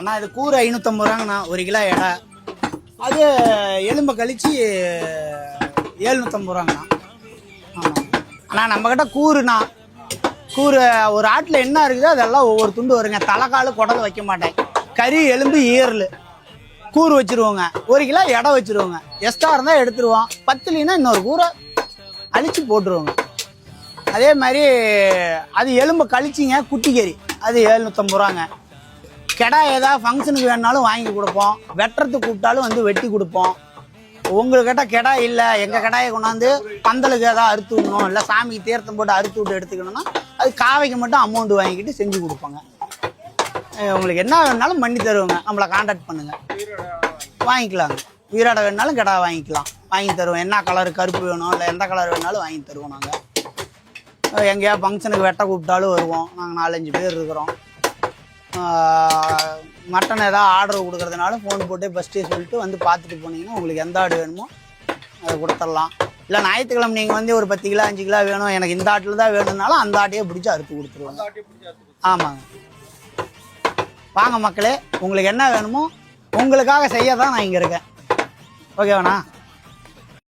அண்ணா இது கூறு ஐநூற்றம்பது ரூபாங்கண்ணா ஒரு கிலோ எடை. அது எலும்பை கழிச்சு ஏழ்நூற்றம்பது ரூபாங்கண்ணா. ஆமாம் அண்ணா நம்மக்கிட்ட கூறுண்ணா. கூறு ஒரு ஆட்டில் என்ன இருக்குதோ அதெல்லாம் ஒவ்வொரு துண்டு வருங்க. தலைக்கால் குடல் வைக்க மாட்டேன். கறி எலும்பு ஈரல். கூறு வச்சிருவோங்க. ஒரு கிலோ எடை வச்சிருவோங்க. எக்ஸ்ட்ரா இருந்தால் எடுத்துருவோம். பத்துலினா இன்னொரு கூரை அழிச்சு போட்டுருவோங்க. அதே மாதிரி அது எலும்பை கழிச்சிங்க குட்டி கறி அது ஏழ்நூற்றம்பது ரூபாங்க. கெடா ஏதாவது ஃபங்க்ஷனுக்கு வேணாலும் வாங்கி கொடுப்போம். வெட்டுறதுக்கு கூப்பிட்டாலும் வந்து வெட்டி கொடுப்போம். உங்கள்கிட்ட கெடா இல்லை எங்கள் கடாயை கொண்டாந்து பந்தலுக்கு ஏதாவது அறுத்து விடணும் இல்லை சாமிக்கு தீர்த்தம் போட்டு அறுத்து விட்டு எடுத்துக்கணும்னா அது காவைக்கு மட்டும் அமௌண்ட் வாங்கிக்கிட்டு செஞ்சு கொடுப்போங்க. உங்களுக்கு என்ன வேணாலும் பண்ணி தருவோங்க. நம்மளை காண்டாக்ட் பண்ணுங்கள் வாங்கிக்கலாங்க. உயிரோட வேணாலும் கெடா வாங்கிக்கலாம். வாங்கி தருவோம். என்ன கலர் கருப்பு வேணும் இல்லை எந்த கலர் வேணாலும் வாங்கி தருவோம் நாங்கள் எங்கேயா ஃபங்க்ஷனுக்கு வெட்ட கூப்பிட்டாலும் வருவோம். நாங்கள் நாலஞ்சு பேர் இருக்கிறோம். மட்டன் ஏதாவது ஆர்டர் கொடுக்குறதுனால ஃபோன் போட்டு ஃபஸ்ட்டே சொல்லிட்டு வந்து பார்த்துட்டு போனீங்கன்னா உங்களுக்கு எந்த ஆடு வேணுமோ அதை கொடுத்துடலாம். இல்லை ஞாயிற்றுக்கிழமை நீங்கள் வந்து ஒரு பத்து கிலோ அஞ்சு கிலோ வேணும் எனக்கு இந்த ஆட்டில் தான் வேணும்னாலும் அந்த ஆட்டையே பிடிச்சி அறுத்து கொடுத்துருவாங்க. ஆமாங்க. வாங்க மக்களே உங்களுக்கு என்ன வேணுமோ உங்களுக்காக செய்ய தான் நான் இங்கே இருக்கேன். ஓகேவாண்ணா?